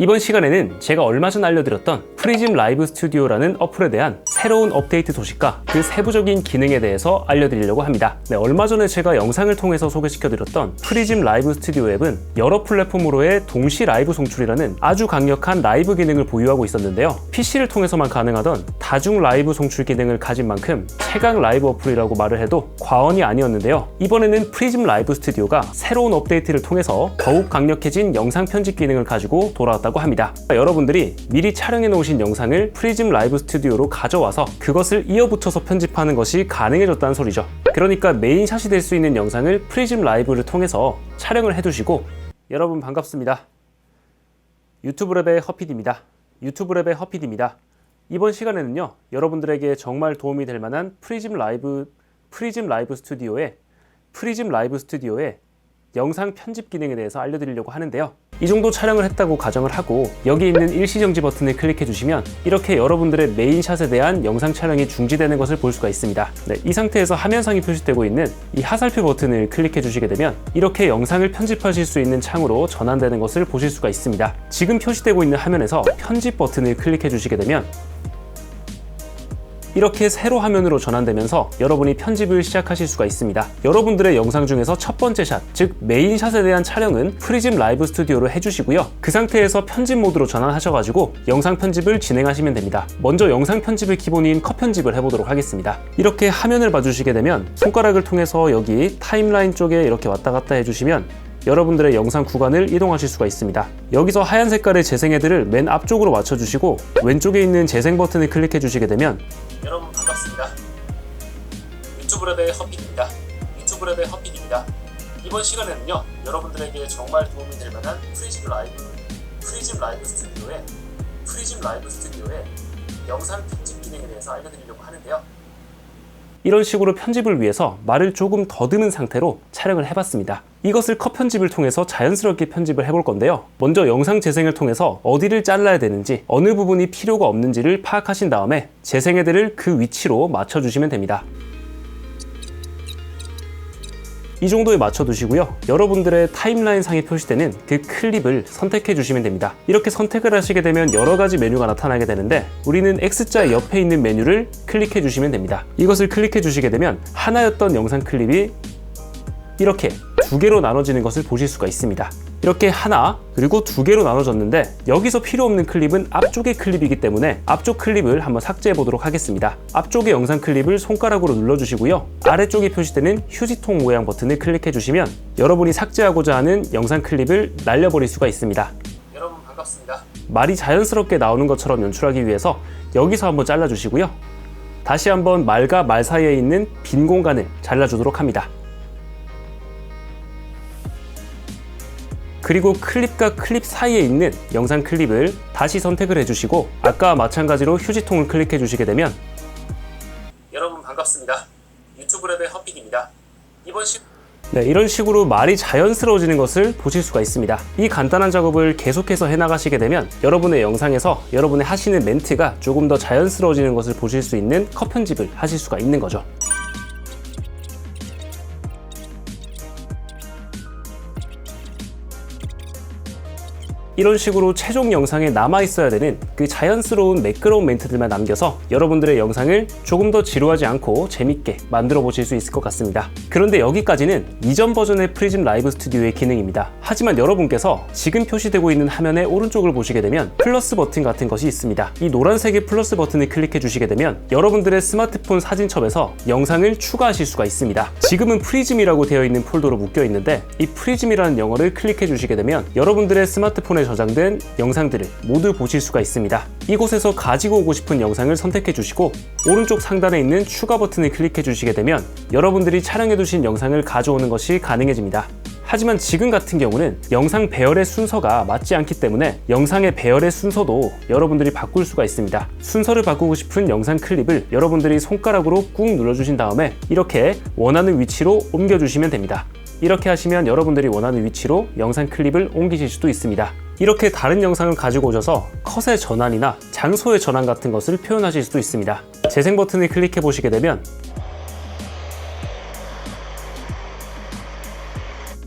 이번 시간에는 제가 얼마 전 알려드렸던 프리즘 라이브 스튜디오라는 어플에 대한 새로운 업데이트 소식과 그 세부적인 기능에 대해서 알려드리려고 합니다. 네, 얼마 전에 제가 영상을 통해서 소개시켜드렸던 프리즘 라이브 스튜디오 앱은 여러 플랫폼으로의 동시 라이브 송출이라는 아주 강력한 라이브 기능을 보유하고 있었는데요. PC를 통해서만 가능하던 다중 라이브 송출 기능을 가진 만큼 최강 라이브 어플이라고 말을 해도 과언이 아니었는데요. 이번에는 프리즘 라이브 스튜디오가 새로운 업데이트를 통해서 더욱 강력해진 영상 편집 기능을 가지고 돌아왔다고 합니다. 여러분들이 미리 촬영해 놓으신 영상을 프리즘 라이브 스튜디오로 가져와 서 그것을 이어붙여서 편집하는 것이 가능해졌다는 소리죠. 그러니까 메인샷이 될 수 있는 영상을 프리즘 라이브를 통해서 촬영을 해두시고 여러분 반갑습니다. 유튜브 랩의 허피디입니다. 유튜브 랩의 허피디입니다. 이번 시간에는요, 여러분들에게 정말 도움이 될 만한 프리즘 라이브, 프리즘 라이브 스튜디오의, 프리즘 라이브 스튜디오의 영상 편집 기능에 대해서 알려드리려고 하는데요. 이 정도 촬영을 했다고 가정을 하고 여기 있는 일시정지 버튼을 클릭해 주시면 이렇게 여러분들의 메인샷에 대한 영상 촬영이 중지되는 것을 볼 수가 있습니다. 네, 이 상태에서 화면상이 표시되고 있는 이 하살표 버튼을 클릭해 주시게 되면 이렇게 영상을 편집하실 수 있는 창으로 전환되는 것을 보실 수가 있습니다. 지금 표시되고 있는 화면에서 편집 버튼을 클릭해 주시게 되면 이렇게 세로 화면으로 전환되면서 여러분이 편집을 시작하실 수가 있습니다. 여러분들의 영상 중에서 첫 번째 샷, 즉 메인 샷에 대한 촬영은 프리즘 라이브 스튜디오로 해주시고요. 그 상태에서 편집 모드로 전환하셔가지고 영상 편집을 진행하시면 됩니다. 먼저 영상 편집의 기본인 컷 편집을 해보도록 하겠습니다. 이렇게 화면을 봐주시게 되면 손가락을 통해서 여기 타임라인 쪽에 이렇게 왔다 갔다 해주시면 여러분들의 영상 구간을 이동하실 수가 있습니다. 여기서 하얀 색깔의 재생 헤드를 맨 앞쪽으로 맞춰주시고 왼쪽에 있는 재생 버튼을 클릭해 주시게 되면 여러분 반갑습니다. 유튜브 랩의 허피입니다. 유튜브 랩의 허피입니다. 이번 시간에는요 여러분들에게 정말 도움이 될 만한 프리즘 라이브 프리즘 라이브 스튜디오의 프리즘 라이브 스튜디오의 영상 편집 기능에 대해서 알려드리려고 하는데요. 이런 식으로 편집을 위해서 말을 조금 더듬은 상태로 촬영을 해봤습니다. 이것을 컷 편집을 통해서 자연스럽게 편집을 해볼 건데요. 먼저 영상 재생을 통해서 어디를 잘라야 되는지, 어느 부분이 필요가 없는지를 파악하신 다음에 재생헤드를 그 위치로 맞춰주시면 됩니다. 이 정도에 맞춰 두시고요. 여러분들의 타임라인 상에 표시되는 그 클립을 선택해 주시면 됩니다. 이렇게 선택을 하시게 되면 여러 가지 메뉴가 나타나게 되는데 우리는 X자 옆에 있는 메뉴를 클릭해 주시면 됩니다. 이것을 클릭해 주시게 되면 하나였던 영상 클립이 이렇게 두 개로 나눠지는 것을 보실 수가 있습니다. 이렇게 하나 그리고 두 개로 나눠졌는데 여기서 필요 없는 클립은 앞쪽의 클립이기 때문에 앞쪽 클립을 한번 삭제해 보도록 하겠습니다. 앞쪽의 영상 클립을 손가락으로 눌러주시고요. 아래쪽에 표시되는 휴지통 모양 버튼을 클릭해 주시면 여러분이 삭제하고자 하는 영상 클립을 날려버릴 수가 있습니다. 여러분 반갑습니다. 말이 자연스럽게 나오는 것처럼 연출하기 위해서 여기서 한번 잘라주시고요. 다시 한번 말과 말 사이에 있는 빈 공간을 잘라주도록 합니다. 그리고 클립과 클립 사이에 있는 영상 클립을 다시 선택을 해주시고 아까와 마찬가지로 휴지통을 클릭해 주시게 되면 여러분 반갑습니다. 유튜브 랩의 허픽입니다. 이번 시 네, 이런 식으로 말이 자연스러워지는 것을 보실 수가 있습니다. 이 간단한 작업을 계속해서 해나가시게 되면 여러분의 영상에서 여러분의 하시는 멘트가 조금 더 자연스러워지는 것을 보실 수 있는 컷 편집을 하실 수가 있는 거죠. 이런 식으로 최종 영상에 남아 있어야 되는 그 자연스러운 매끄러운 멘트들만 남겨서 여러분들의 영상을 조금 더 지루하지 않고 재밌게 만들어 보실 수 있을 것 같습니다. 그런데 여기까지는 이전 버전의 프리즘 라이브 스튜디오의 기능입니다. 하지만 여러분께서 지금 표시되고 있는 화면의 오른쪽을 보시게 되면 플러스 버튼 같은 것이 있습니다. 이 노란색의 플러스 버튼을 클릭해 주시게 되면 여러분들의 스마트폰 사진첩에서 영상을 추가하실 수가 있습니다. 지금은 프리즘이라고 되어 있는 폴더로 묶여 있는데 이 프리즘이라는 영어를 클릭해 주시게 되면 여러분들의 스마트폰에 저장된 영상들을 모두 보실 수가 있습니다. 이곳에서 가지고 오고 싶은 영상을 선택해 주시고 오른쪽 상단에 있는 추가 버튼을 클릭해 주시게 되면 여러분들이 촬영해 두신 영상을 가져오는 것이 가능해집니다. 하지만 지금 같은 경우는 영상 배열의 순서가 맞지 않기 때문에 영상의 배열의 순서도 여러분들이 바꿀 수가 있습니다. 순서를 바꾸고 싶은 영상 클립을 여러분들이 손가락으로 꾹 눌러주신 다음에 이렇게 원하는 위치로 옮겨주시면 됩니다. 이렇게 하시면 여러분들이 원하는 위치로 영상 클립을 옮기실 수도 있습니다. 이렇게 다른 영상을 가지고 오셔서 컷의 전환이나 장소의 전환 같은 것을 표현하실 수도 있습니다. 재생 버튼을 클릭해 보시게 되면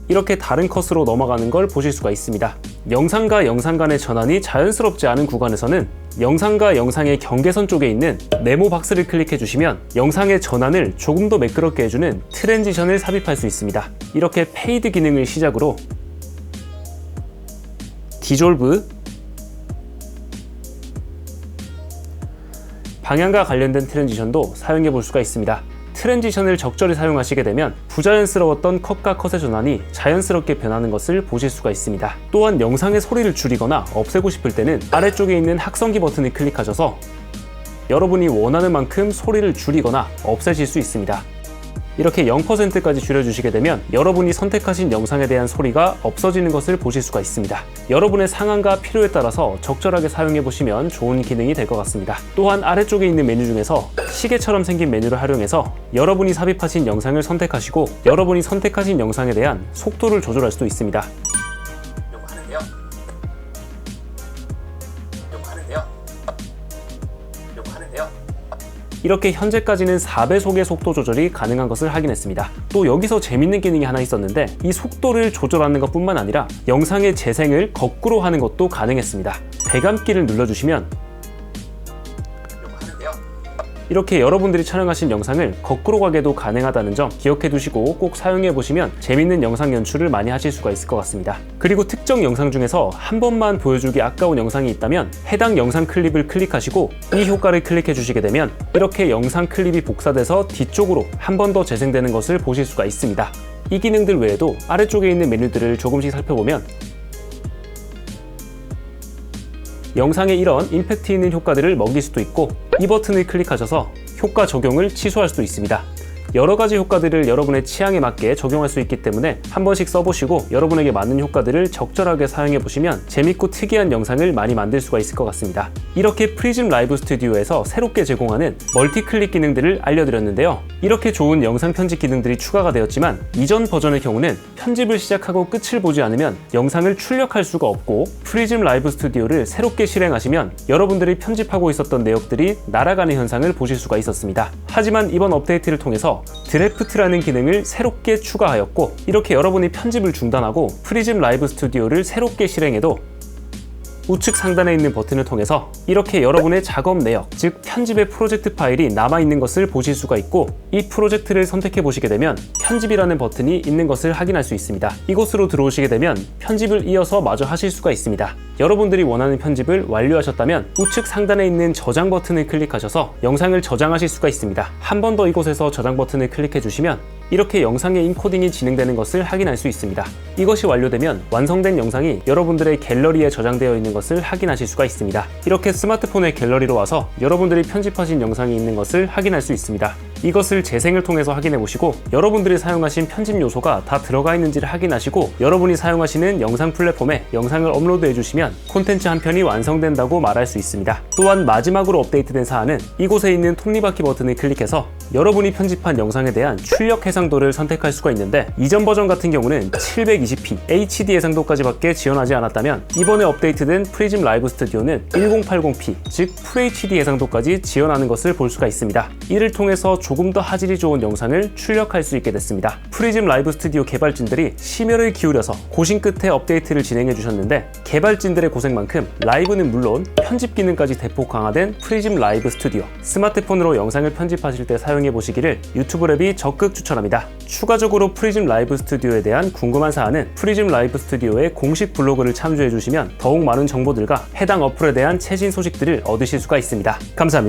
이렇게 다른 컷으로 넘어가는 걸 보실 수가 있습니다. 영상과 영상 간의 전환이 자연스럽지 않은 구간에서는 영상과 영상의 경계선 쪽에 있는 네모 박스를 클릭해 주시면 영상의 전환을 조금 더 매끄럽게 해주는 트랜지션을 삽입할 수 있습니다. 이렇게 페이드 기능을 시작으로 디졸브 방향과 관련된 트랜지션도 사용해 볼 수가 있습니다. 트랜지션을 적절히 사용하시게 되면 부자연스러웠던 컷과 컷의 전환이 자연스럽게 변하는 것을 보실 수가 있습니다. 또한 영상의 소리를 줄이거나 없애고 싶을 때는 아래쪽에 있는 확성기 버튼을 클릭하셔서 여러분이 원하는 만큼 소리를 줄이거나 없애실 수 있습니다. 이렇게 0%까지 줄여주시게 되면 여러분이 선택하신 영상에 대한 소리가 없어지는 것을 보실 수가 있습니다. 여러분의 상황과 필요에 따라서 적절하게 사용해 보시면 좋은 기능이 될 것 같습니다. 또한 아래쪽에 있는 메뉴 중에서 시계처럼 생긴 메뉴를 활용해서 여러분이 삽입하신 영상을 선택하시고 여러분이 선택하신 영상에 대한 속도를 조절할 수도 있습니다. 이렇게 현재까지는 4배속의 속도 조절이 가능한 것을 확인했습니다. 또 여기서 재밌는 기능이 하나 있었는데 이 속도를 조절하는 것뿐만 아니라 영상의 재생을 거꾸로 하는 것도 가능했습니다. 배감키를 눌러주시면. 이렇게 여러분들이 촬영하신 영상을 거꾸로 가게도 가능하다는 점 기억해 두시고 꼭 사용해 보시면 재밌는 영상 연출을 많이 하실 수가 있을 것 같습니다. 그리고 특정 영상 중에서 한 번만 보여주기 아까운 영상이 있다면 해당 영상 클립을 클릭하시고 이 효과를 클릭해 주시게 되면 이렇게 영상 클립이 복사돼서 뒤쪽으로 한 번 더 재생되는 것을 보실 수가 있습니다. 이 기능들 외에도 아래쪽에 있는 메뉴들을 조금씩 살펴보면 영상에 이런 임팩트 있는 효과들을 먹일 수도 있고 이 버튼을 클릭하셔서 효과 적용을 취소할 수도 있습니다. 여러 가지 효과들을 여러분의 취향에 맞게 적용할 수 있기 때문에 한 번씩 써보시고 여러분에게 맞는 효과들을 적절하게 사용해 보시면 재밌고 특이한 영상을 많이 만들 수가 있을 것 같습니다. 이렇게 프리즘 라이브 스튜디오에서 새롭게 제공하는 멀티 클릭 기능들을 알려드렸는데요. 이렇게 좋은 영상 편집 기능들이 추가가 되었지만 이전 버전의 경우는 편집을 시작하고 끝을 보지 않으면 영상을 출력할 수가 없고 프리즘 라이브 스튜디오를 새롭게 실행하시면 여러분들이 편집하고 있었던 내역들이 날아가는 현상을 보실 수가 있었습니다. 하지만 이번 업데이트를 통해서 드래프트라는 기능을 새롭게 추가하였고 이렇게 여러분이 편집을 중단하고 프리즘 라이브 스튜디오를 새롭게 실행해도 우측 상단에 있는 버튼을 통해서 이렇게 여러분의 작업 내역, 즉 편집의 프로젝트 파일이 남아있는 것을 보실 수가 있고 이 프로젝트를 선택해 보시게 되면 편집이라는 버튼이 있는 것을 확인할 수 있습니다. 이곳으로 들어오시게 되면 편집을 이어서 마저 하실 수가 있습니다. 여러분들이 원하는 편집을 완료하셨다면 우측 상단에 있는 저장 버튼을 클릭하셔서 영상을 저장하실 수가 있습니다. 한 번 더 이곳에서 저장 버튼을 클릭해 주시면 이렇게 영상의 인코딩이 진행되는 것을 확인할 수 있습니다. 이것이 완료되면 완성된 영상이 여러분들의 갤러리에 저장되어 있는 것을 확인하실 수가 있습니다. 이렇게 스마트폰의 갤러리로 와서 여러분들이 편집하신 영상이 있는 것을 확인할 수 있습니다. 이것을 재생을 통해서 확인해 보시고 여러분들이 사용하신 편집 요소가 다 들어가 있는지를 확인하시고 여러분이 사용하시는 영상 플랫폼에 영상을 업로드해 주시면 콘텐츠 한 편이 완성된다고 말할 수 있습니다. 또한 마지막으로 업데이트된 사안은 이곳에 있는 톱니바퀴 버튼을 클릭해서 여러분이 편집한 영상에 대한 출력 해상도를 선택할 수가 있는데 이전 버전 같은 경우는 720p HD 해상도까지밖에 지원하지 않았다면 이번에 업데이트된 프리즘 라이브 스튜디오는 1080p 즉 FHD 해상도까지 지원하는 것을 볼 수가 있습니다. 이를 통해서 조금 더 화질이 좋은 영상을 출력할 수 있게 됐습니다. 프리즘 라이브 스튜디오 개발진들이 심혈을 기울여서 고심 끝에 업데이트를 진행해 주셨는데 개발진들의 고생만큼 라이브는 물론 편집 기능까지 대폭 강화된 프리즘 라이브 스튜디오 스마트폰으로 영상을 편집하실 때 사용해 보시기를 유튜브 랩이 적극 추천합니다. 추가적으로 프리즘 라이브 스튜디오에 대한 궁금한 사안은 프리즘 라이브 스튜디오의 공식 블로그를 참조해 주시면 더욱 많은 정보들과 해당 어플에 대한 최신 소식들을 얻으실 수가 있습니다. 감사합니다.